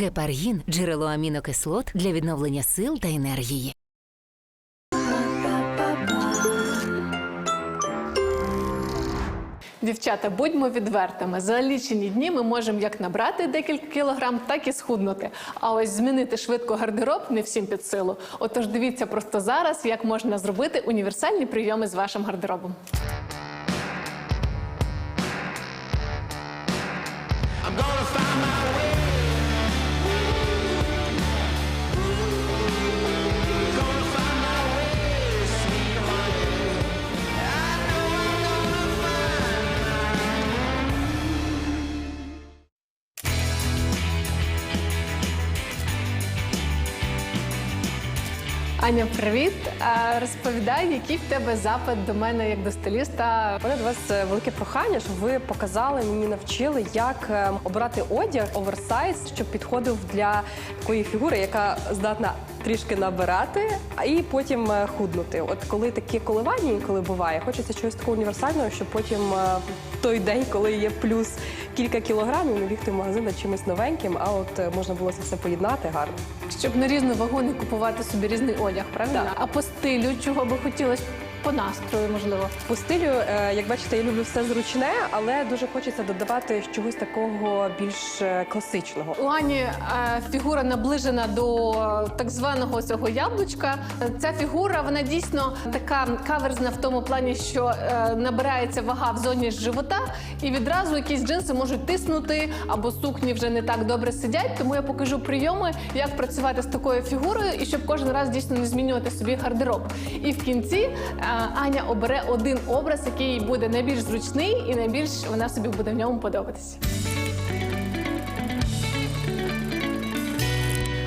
Гепаргін джерело амінокислот для відновлення сил та енергії. Дівчата, будьмо відвертими. За лічені дні ми можемо як набрати декілька кілограм, так і схуднути. А ось змінити швидко гардероб не всім під силу. Отож, дивіться просто зараз, як можна зробити універсальні прийоми з вашим гардеробом. Аня, привіт! Розповідай, який в тебе запит до мене як до стиліста. У мене до вас е, велике прохання, щоб ви показали мені, навчили, як обрати одяг оверсайз, щоб підходив для такої фігури, яка здатна трішки набирати, і потім е, худнути. От коли такі коливання інколи буває, хочеться чогось такого універсального, щоб потім е, в той день, коли є плюс кілька кілограмів, не бігти в магазин за чимось новеньким, а от е, можна було це все поєднати гарно. Щоб на різну вагу не купувати собі різний одяг, правильно? Так. А по стилю, чого би хотілося по настрою, можливо. По стилю, е, як бачите, я люблю все зручне, але дуже хочеться додавати чогось такого більш е, класичного. У Ані е, фігура наближена до так званого цього яблучка. Ця фігура вона дійсно така каверзна в тому плані, що набирається вага в зоні живота, і відразу якісь джинси можуть тиснути або сукні вже не так добре сидять. Тому я покажу прийоми, як працювати з такою фігурою, і щоб кожен раз дійсно не змінювати собі гардероб. І в кінці Аня обере один образ, який буде найбільш зручний і найбільш вона собі буде в ньому подобатися.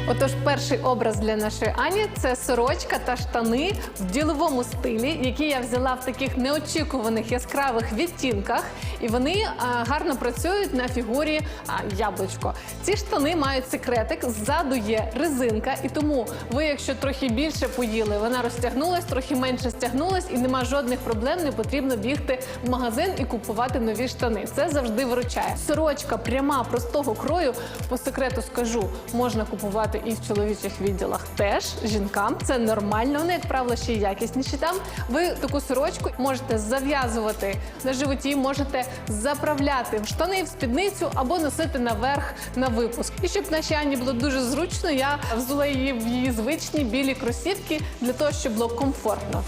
Отож, перший образ для нашої Ані це сорочка та штани в діловому стилі, які я взяла в таких неочікуваних яскравих відтінках, і вони а, гарно працюють на фігурі а, яблучко. Ці штани мають секретик, ззаду є резинка, і тому ви, якщо трохи більше поїли, вона розтягнулась, трохи менше стягнулась, і нема жодних проблем. Не потрібно бігти в магазин і купувати нові штани. Це завжди виручає. Сорочка пряма, простого крою. По секрету скажу, можна купувати і в чоловічих відділах теж жінкам. Це нормально. Вони, як правило, ще й якісніші там. Ви таку сорочку можете зав'язувати на животі, можете заправляти в штани, в спідницю або носити наверх на випуск. І щоб нашій Ані було дуже зручно, я взула її в її звичні білі кросівки для того, щоб було комфортно.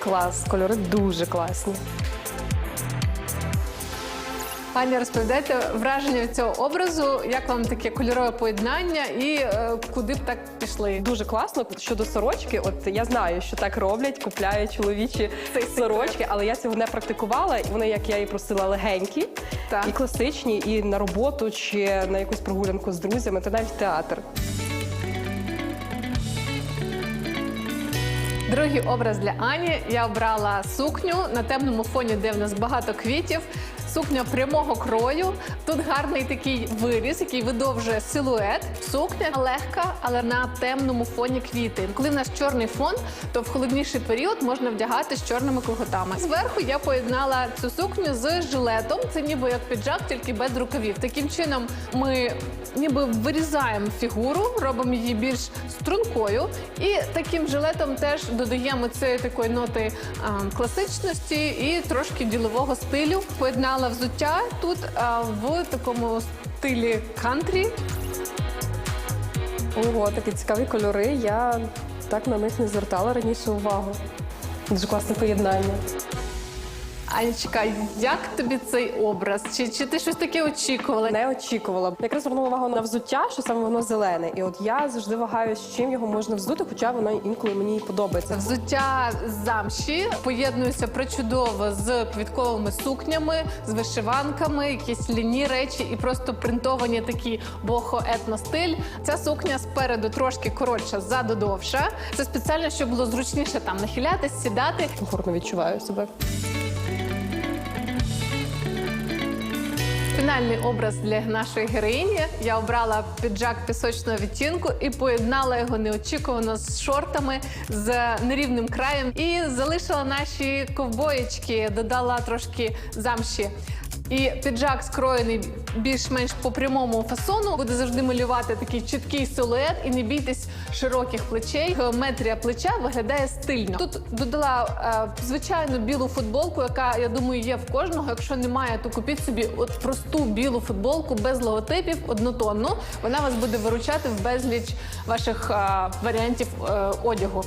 Клас, кольори дуже класні. Аня, розповідайте враження від цього образу, як вам таке кольорове поєднання і е, куди б так пішли? Дуже класно щодо сорочки. От я знаю, що так роблять, купляють чоловічі Цей сорочки, але я цього не практикувала. Вони, як я і просила, легенькі Так. і класичні, і на роботу чи на якусь прогулянку з друзями, та навіть в театр. Другий образ для Ані. Я обрала сукню на темному фоні, де в нас багато квітів. Сукня прямого крою. Тут гарний такий виріз, який видовжує силует. Сукня легка, але на темному фоні квіти. Коли в нас чорний фон, то в холодніший період можна вдягати з чорними колготами. Зверху я поєднала цю сукню з жилетом. Це ніби як піджак, тільки без рукавів. Таким чином ми ніби вирізаємо фігуру, робимо її більш стрункою, і таким жилетом теж додаємо цієї такої ноти а, класичності і трошки ділового стилю. Поєднала взуття тут а, в такому стилі кантрі. Ого, такі цікаві кольори. Я так на них не звертала раніше увагу. Дуже класне поєднання. Анечка, як тобі цей образ? Чи, чи ти щось таке очікувала? Не очікувала. Якраз звернула увагу на взуття, що саме воно зелене. І от я завжди вагаюся, з чим його можна взути, хоча воно інколи мені подобається. Взуття з замші поєднується причудово з квітковими сукнями, з вишиванками, якісь ліні речі і просто принтовані такі бохо-етностиль. Ця сукня спереду трошки коротша, ззаду довша. Це спеціально, щоб було зручніше там нахилятись, сідати. Комфортно відчуваю себе. Фінальний образ для нашої героїні. Я обрала піджак пісочного відтінку і поєднала його неочікувано з шортами з нерівним краєм. І залишила наші ковбоєчки, додала трошки замші. І піджак скроєний більш-менш по прямому фасону буде завжди малювати такий чіткий силует. І не бійтесь широких плечей. Геометрія плеча виглядає стильно. Тут додала е, звичайну білу футболку, яка я думаю є в кожного. Якщо немає, то купіть собі от просту білу футболку без логотипів, однотонну. Вона вас буде виручати в безліч ваших е, варіантів е, одягу.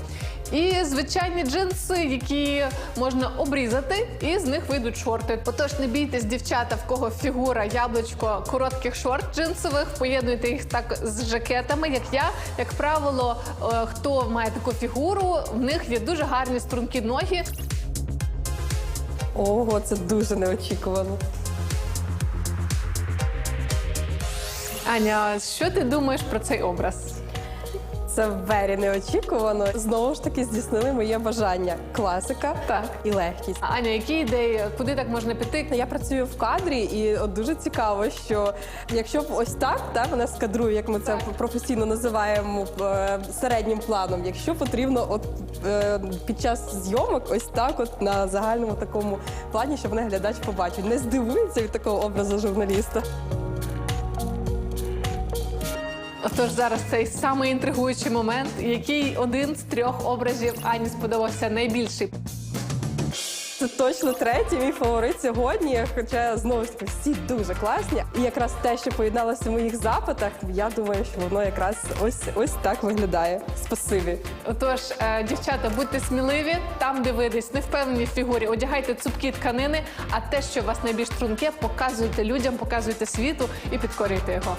І звичайні джинси, які можна обрізати, і з них вийдуть шорти. Отож, не бійтесь, дівчата, в кого фігура яблучко коротких шорт джинсових, поєднуйте їх так з жакетами, як я. Як правило, е, хто має таку фігуру, в них є дуже гарні стрункі ноги. Ого, це дуже неочікувано. Аня, що ти думаєш про цей образ? Це вері неочікувано. Знову ж таки здійснили моє бажання. Класика Так. і легкість. Аня, які ідеї, куди так можна піти? Я працюю в кадрі, і от дуже цікаво, що якщо б ось так, та вона скадрує, як ми це Так. професійно називаємо е, середнім планом. Якщо потрібно, от е, під час зйомок, ось так, от на загальному такому плані, щоб мене глядач побачив, не здивується від такого образу журналіста. Отож, зараз цей самий інтригуючий момент, який один з трьох образів Ані сподобався найбільший. Це точно третій мій фаворит сьогодні. Хоча знову ж таки всі дуже класні. І якраз те, що поєдналося в моїх запитах, я думаю, що воно якраз ось ось так виглядає. Спасибі. Отож, е, дівчата, будьте сміливі там, де ви десь не впевнені в фігурі, одягайте цупкі тканини, а те, що у вас найбільш струнке, показуйте людям, показуйте світу і підкорюйте його.